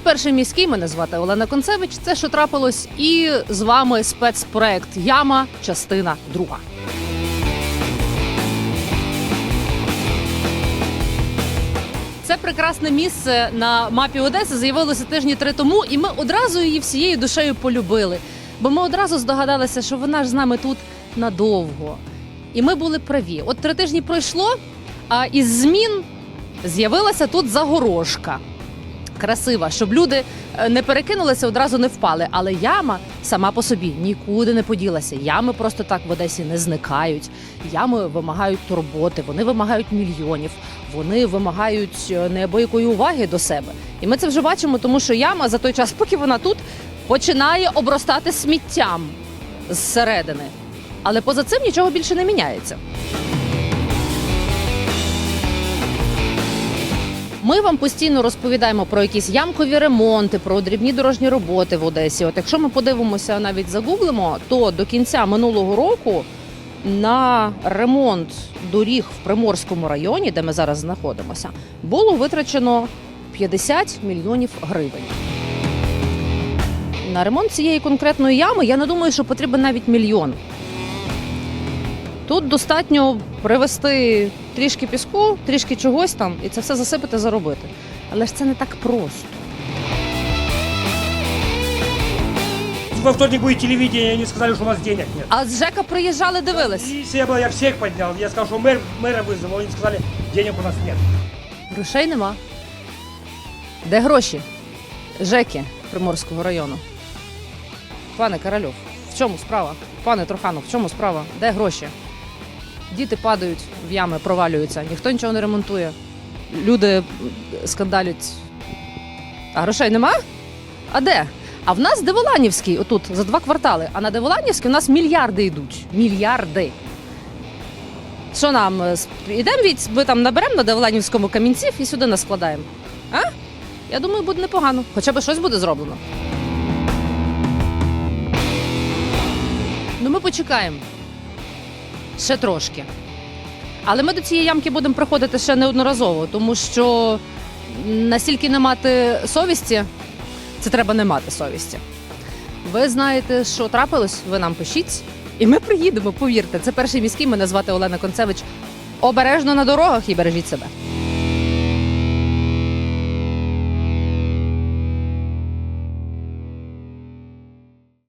перший міський. Мене звати Олена Концевич. Це що трапилось, і з вами спецпроект Яма, частина друга. Це прекрасне місце на мапі Одеси з'явилося тижні три тому, і ми одразу її всією душею полюбили. Бо ми одразу здогадалися, що вона ж з нами тут надовго. І ми були праві. От три тижні пройшло, а із змін з'явилася тут загорожка. Красива, щоб люди е, не перекинулися, одразу не впали. Але яма сама по собі нікуди не поділася. Ями просто так в Одесі не зникають. Ями вимагають турботи, вони вимагають мільйонів, вони вимагають е, неабиякої уваги до себе. І ми це вже бачимо, тому що яма за той час, поки вона тут, починає обростати сміттям зсередини. Але поза цим нічого більше не міняється. Ми вам постійно розповідаємо про якісь ямкові ремонти, про дрібні дорожні роботи в Одесі. От якщо ми подивимося, навіть загуглимо, то до кінця минулого року на ремонт доріг в Приморському районі, де ми зараз знаходимося, було витрачено 50 мільйонів гривень. На ремонт цієї конкретної ями я не думаю, що потрібен навіть мільйон. Тут достатньо привезти трішки піску, трішки чогось там, і це все засипати, заробити. Але ж це не так просто. Во вторник будет телевидение, они сказали, что у нас денег нет. А з ЖЕКа приїжджали, дивились. И все было, я всех поднял. Я сказал, что мэр, мэра вызвал. Они сказали, денег у нас нет. Грошей нема. Де гроші? ЖЕКи Приморського району. Пане Корольов, в чому справа? Пане Труханов, в чому справа? Де гроші? Діти падають в ями, провалюються, ніхто нічого не ремонтує. Люди скандалять. А грошей нема? А де? А в нас Деволанівський, отут, за два квартали. А на Деволанівський у нас мільярди йдуть. Мільярди. Що нам? е, Ідемо від ми там наберемо на Деволанівському камінців і сюди наскладаємо. А? Я думаю, буде непогано. Хоча б щось буде зроблено. Ну, ми почекаємо. Ще трошки. Але ми до цієї ямки будемо приходити ще неодноразово, тому що настільки не мати совісті, це треба не мати совісті. Ви знаєте, що трапилось, ви нам пишіть, і ми приїдемо, повірте. Це перший міський, мене звати Олена Концевич. Обережно на дорогах і бережіть себе.